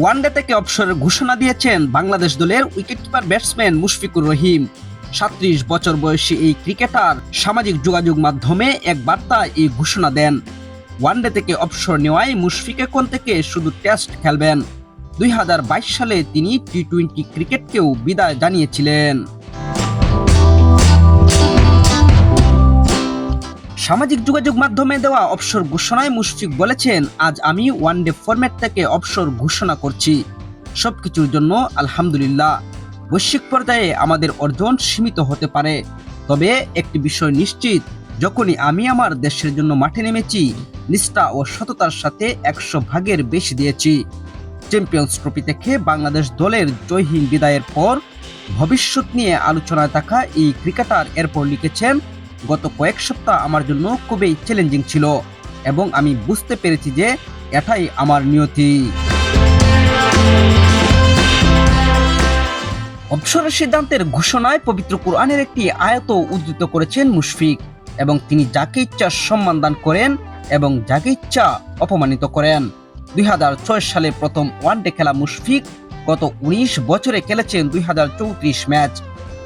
One day থেকে অবসরের ঘোষণা দিয়েছেন বাংলাদেশ দলের উইকেটকিপার ব্যাটসম্যান মুশফিকুর রহিম। সাত্রিশ বছর বয়সী এই ক্রিকেটার সামাজিক যোগাযোগ মাধ্যমে এক বার্তা এই ঘোষণা দেন। ওয়ানডে থেকে অবসর নেওয়ায় মুশফিক এখন থেকে শুধু টেস্ট খেলবেন। দুই হাজার বাইশ সালে তিনি টি টোয়েন্টি ক্রিকেটকেও বিদায় জানিয়েছিলেন। সামাজিক যোগাযোগ মাধ্যমে দেওয়া অবসর ঘোষণায় মুশফিক বলেছেন, আজ আমি ওয়ানডে ফরম্যাট থেকে অবসর ঘোষণা করছি। সবকিছুর জন্য আলহামদুলিল্লাহ। বৈশ্বিক পর্যায়ে আমাদের অর্জন সীমিত হতে পারে। তবে একটি বিষয় নিশ্চিত, যখনই আমি আমার দেশের জন্য মাঠে নেমেছি, নিষ্ঠা ও সততার সাথে একশো ভাগের বেশি দিয়েছি। চ্যাম্পিয়ন্স ট্রফি থেকে বাংলাদেশ দলের জয়হীন বিদায়ের পর ভবিষ্যৎ নিয়ে আলোচনায় থাকা এই ক্রিকেটার এরপর লিখেছেন গত কয়েক সপ্তাহ আমার জন্য খুবই চ্যালেঞ্জিং ছিল এবং আমি বুঝতে পেরেছি যে এটাই আমার নিয়তি। অবসরের সিদ্ধান্তের ঘোষণায় পবিত্র কোরআনের একটি আয়ত উদ্ধৃত করেছেন মুশফিক এবং তিনি যাকে ইচ্ছা সম্মান দান করেন এবং যাকে ইচ্ছা অপমানিত করেন। দুই হাজার ছয় সালে প্রথম ওয়ানডে খেলা মুশফিক গত উনিশ বছরে খেলেছেন দুই হাজার চৌত্রিশ ম্যাচ।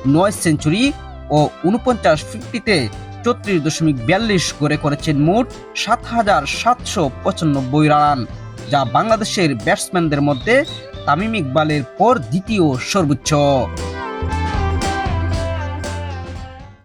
নয় সেঞ্চুরি ও উনপঞ্চাশ ফিফটিতে চৌত্রিশ দশমিক বিয়াল্লিশ করে করেছেন মোট সাত হাজার সাতশো পঁচানব্বই রান, যা বাংলাদেশের ব্যাটসম্যানদের মধ্যে তামিম ইকবালের পর দ্বিতীয় সর্বোচ্চ।